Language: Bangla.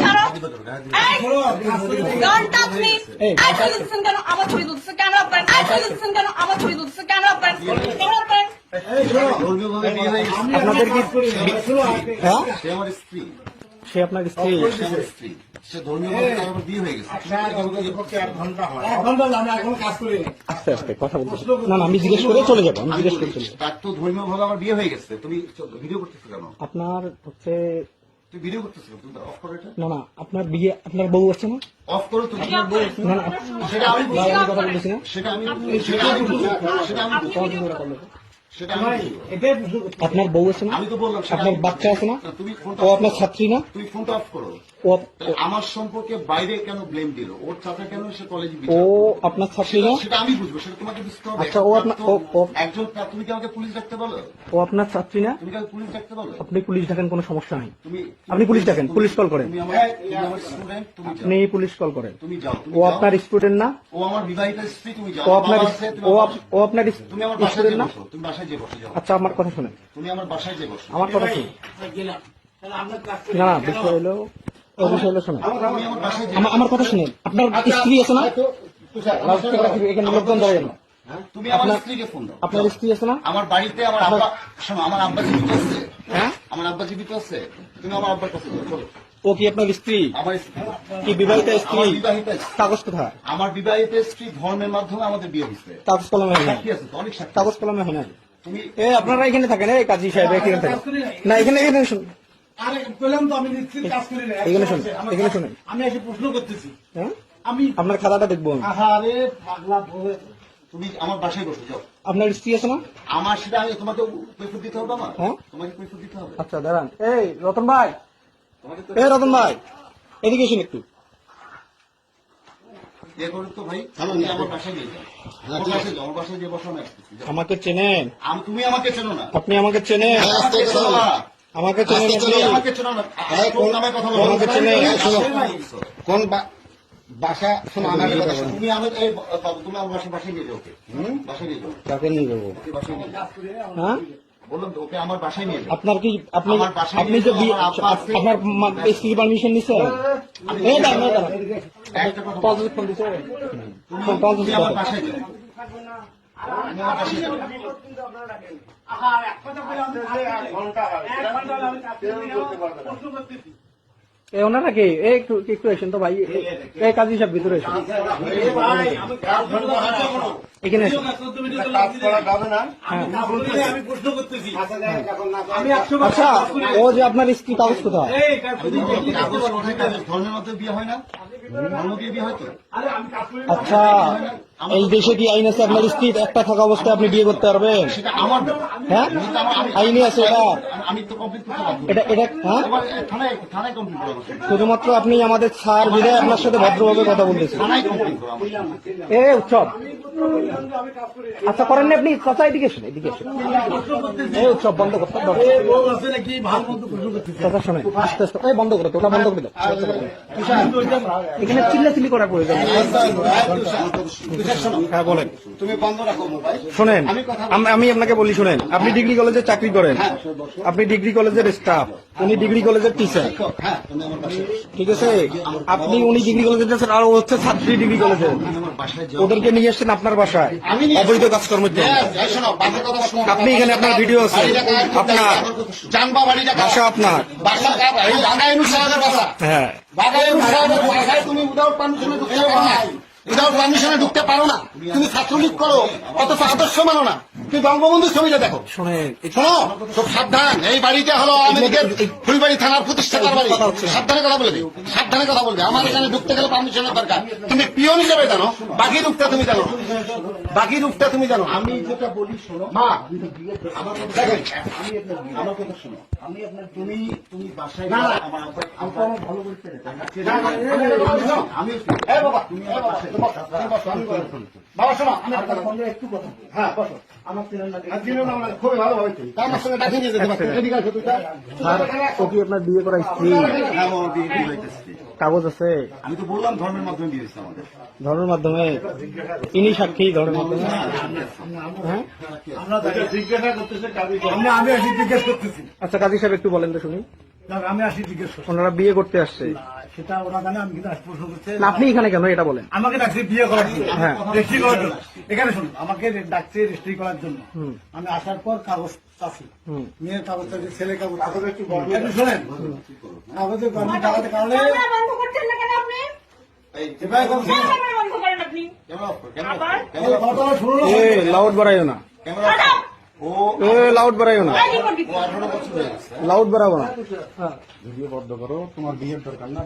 ছাড়ো এই টাচ মি এই ছবি তুলছেন কেন আমার ছবি ক্যামেরা করেন কেন আমার ছবি ক্যামেরা করেন ক্যামেরা করেন গেছে আপনাদের কি হ্যাঁ? সে আমার স্ত্রী সে আপনার স্ত্রী। সে আমার স্ত্রী। সে ধর্মীয়ভাবে বিয়ে হয়ে গেছে। আস্তে আস্তে কথা বলতে না না আমি জিজ্ঞেস করে চলে যাব আমি জিজ্ঞেস করে চলে যাব। তার তো ধর্মীয়ভাবে আমার বিয়ে হয়ে গেছে। তুমি ভিডিও করতেছো কেন? আপনার হচ্ছে তুমি ভিডিও করতেছো তুমি অফ করো এটা। না না আপনার বিয়ে আপনার বউ আছে না? অফ করো তুমি। না? না সেটা আমি কথা বলতেছি না সেটা সেটা। সেটা। আপনার বউ আছে না? আমি তো বললাম আপনার বাচ্চা আছে না? তুমি ফোনটা ও আপনার ছাত্রী না? তুমি ফোনটা অফ করো। আমার সম্পর্কে বাইরে কেন ব্লেম দিল? ওর চাচা কেন সে কলেজে ও আপনার ছাত্রী না সেটা আমি বুঝব সেটা তোমাকে বুঝতে হবে। আচ্ছা, ও আপনার- ও- ও- একজন তুমি কি আমাকে পুলিশ ডাকতে বলো? ও আপনার ছাত্রী না তুমি কি পুলিশ ডাকতে বলো? আপনি পুলিশ ডাকেন কোনো সমস্যা নেই। তুমি আপনি পুলিশ ডাকেন, পুলিশ কল করেন। তুমি আমার তুমি আমার স্টুডেন্ট তুমি যাও। আপনি পুলিশ কল করেন। তুমি যাও ও আপনার স্টুডেন্ট না? ও আমার বিবাহিত স্ত্রী তুমি যাও। ও আপনার তুমি ও আমার- আপনার তুমি আমার বাসায় না? তুমি বাসায় যে বসে যাও। আচ্ছা আমার কথা শুনেন। তুমি আমার বাসায় যে বসো। আমার কথা শুনুন। না না বিষয় হলো আমার কথা শুনেন। আপনার স্ত্রী আছে না? এখানে লোকজন দাঁড়িয়ে না। তুমি আমার আপনার- স্ত্রীকে ফোন দাও। আপনার স্ত্রী আছে না? আমার বাড়িতে আমার আব্বা শোনো আমার আব্বা জীবিত আছে। হ্যাঁ? আমার আব্বা জীবিত আছে। তুমি আমার আব্বার কাছে চলো। ও কি আপনার স্ত্রী? আমার কি বিবাহিত স্ত্রী? কাগজ কোথায়? আমার বিবাহিত স্ত্রী ধর্মের মাধ্যমে আমাদের বিয়ে হচ্ছে কাগজ কলমে হয় না সাক্ষী আছে অনেক কাগজ কলমে হয় না তুমি এ আপনারা এখানে থাকেন। এই কাজী সাহেব এখানে থাকেন। না এখানে এখানে শুনুন। আরে পেলাম তো আমি নিশ্চিত কাজ করি না। এখানে শুনুন এখানে শুনুন। আমি এসে প্রশ্ন করতেছি। হ্যাঁ? আমি আপনার খাতাটা দেখব আমি। পাগলা তুমি আমার বাসায় বসে যাও। আপনার স্ত্রী আছে না? আমার সেটা আমি তোমাকে কৈফত দিতে হবে আমার? হ্যাঁ? তোমাকে কৈফত দিতে হবে? আচ্ছা দাঁড়ান। এই রতন ভাই। এই রতন ভাই। এদিকে এসুন একটু। করো তো ভাই তুমি আমার বাসায় নিয়ে যাও। আমার বাসায় যাও আমার বাসায় যে বসো আমি আসতেছি যাও। আমাকে চেনেন। আমি তুমি আমাকে চেনো না। আপনি আমাকে চেনেন। আমাকে তুমি আমাকে চেনো না কোন বাসা? শোনো আমার কথা শোনো। তুমি আমার এই তুমি আমার বাসায় নিয়ে যাও ওকে। বাসায় নিয়ে যাও। কাকে নিয়ে যাব? হ্যাঁ? আপনার কি আপনি আপনি যে আমার আব্বা আপনার স্ত্রী পারমিশন ফোন তুমি একটু একটু এসেন তো ভাই। এ- কাজ কাজী ভিতরে এসেন এখানে কাজ করা যাবে না? আমি প্রশ্ন করতেছি। বার আচ্ছা না। ও যে আপনার স্ত্রী কাগজ কোথায়? ধর্মের মধ্যে বিয়ে হয় না? হয়। আচ্ছা এই দেশে কি আইন আছে? আপনার স্ত্রী একটা থাকা অবস্থায় আপনি বিয়ে করতে পারবেন? হ্যাঁ? আইনে আছে এটা। এটা এটা হ্যাঁ? শুধুমাত্র আপনি আমাদের ছাড় দিলে আপনার সাথে ভদ্রভাবে কথা বলতেছেন। এ উৎসব। আচ্ছা করেন না আপনি কথা এদিকে এসেন এদিকে এই বন্ধ করতে কথা শোনেন আস্তে আস্তে এই বন্ধ করো তো, ওটা বন্ধ করে দাও। এখানে চিল্লাচিল্লি করার প্রয়োজন। হ্যাঁ বলেন। তুমি বন্ধ রাখো শোনেন আম- আমি আপনাকে বলি শোনেন আপনি ডিগ্রি কলেজে চাকরি করেন। আপনি ডিগ্রি কলেজের স্টাফ উনি ডিগ্রি কলেজের টিচার ঠিক আছে আপনি উনি ডিগ্রি কলেজের টিচার আর হচ্ছে ছাত্রী ডিগ্রি কলেজে তুমি আমার বাসায় যাও ওদেরকে নিয়ে এসছেন আপনার বাসায় অবৈধ কাজকর্মের জন্য। আপনি এখানে আপনার ভিডিও আছে আপনার? বাসা আপনার। হ্যাঁ তুমি permission ঢুকতে পারো না। তুমি ছাত্রলীগ করো, অথচ আদর্শ মানো না তুমি বঙ্গবন্ধুর ছবিটা দেখো। শোনেন শোনো খুব সাবধান। এই বাড়িটা হলো আমেরিকার ফুলবাড়ি থানার প্রতিষ্ঠাতার বাড়ি। সাবধানে কথা বলবে সাবধানে কথা বলবে। আমার এখানে ঢুকতে গেলে পারমিশনের দরকার। তুমি পিয়ন হিসেবে জানো বাকি রূপটা তুমি জানো। বাকি রূপটা তুমি জানো। আমি যেটা বলি শোনো। মা আমি আপনার আমার কথা শোনো। আমি আপনার তুমি তুমি বাসায় আমার আমার ভালো? আমি বাবা তুমি শোনো আমি একটা কথা বলব, একটু কথা হ্যাঁ বসো। আপনার বিয়ে করা স্ত্রী। হ্যাঁ ও বিয়ে বিয়ে হইতেছে। কাগজ আছে? আমি তো বললাম ধর্মের মাধ্যমে বিয়ে হয়েছে আমাদের। ধর্মের মাধ্যমে? ইনি সাক্ষী ধর্মের মাধ্যমে? হ্যাঁ আমরা তাকে জিজ্ঞাসা করতেছি আমি জিজ্ঞেস করতেছি। আচ্ছা কাজী সাহেব একটু বলেন তো শুনি। আমি আসি জিজ্ঞেস করছি ওনারা বিয়ে করতে আসছে। সেটা ওরা জানে আমি কিন্তু আজ প্রশ্ন করতে আপনি এখানে কেন এটা বলেন? আমাকে ডাকছে বিয়ে করার জন্য। হ্যাঁ। রেজিস্ট্রি করার জন্য। এখানে শুনুন আমাকে ডাকছে রেজিস্ট্রি করার জন্য। আমি আসার পর কাগজ হুম। মেয়ের কাগজ চাচ্ছি ছেলে কাগজ। কাগজ একটু শোনেন। টাকাতে কারণে লাউড বাড়াইও না। লাউড বাড়াইও না। লাউড বাড়াবো না। ভিডিও বন্ধ করো তোমার বিয়ের দরকার না।